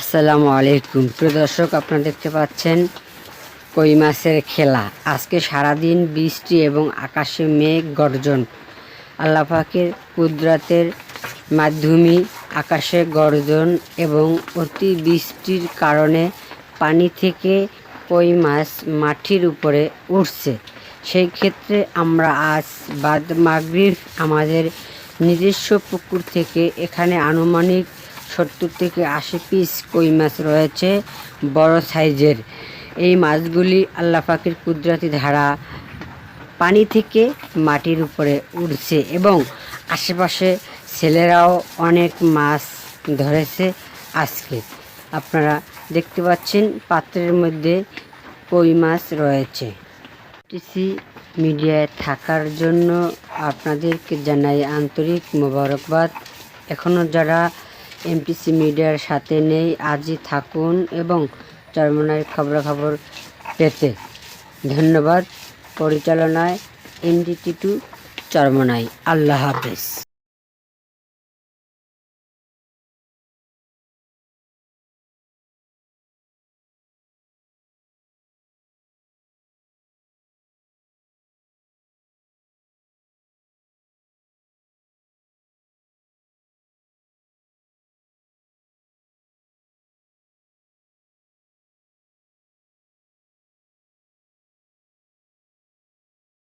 আসসালামু আলাইকুম। প্রিয় দর্শক, আপনারা দেখতে পাচ্ছেন কই মাছের খেলা। আজকে সারাদিন বৃষ্টি এবং আকাশে মেঘ গর্জন। আল্লাহ পাকের কুদরাতের মাধ্যমে আকাশে গর্জন এবং অতি বৃষ্টির কারণে পানি থেকে কই মাছ মাটির উপরে উঠছে। সেই ক্ষেত্রে আমরা আজ বাদ মাগরিব আমাদের নিজস্ব পুকুর থেকে এখানে আনুমানিক সত্তর থেকে আশি পিস কই মাছ রয়েছে, বড় সাইজের। এই মাছগুলি আল্লাহ পাখির কুদরতি ধারা পানি থেকে মাটির উপরে উঠছে এবং আশেপাশে ছেলেরাও অনেক মাছ ধরেছে আজকে। আপনারা দেখতে পাচ্ছেন পাত্রের মধ্যে কই মাছ রয়েছে। টিসি মিডিয়ায় থাকার জন্য আপনাদেরকে জানাই আন্তরিক মোবারকবাদ। এখনও যারা এমটিসি মিডিয়ার সাথে নেই, আজই থাকুন এবং চরমনার খবরাখবর পেতে। ধন্যবাদ। পরিচালনায় এনডিটি টু চরমনাই। আল্লাহ হাফেজ।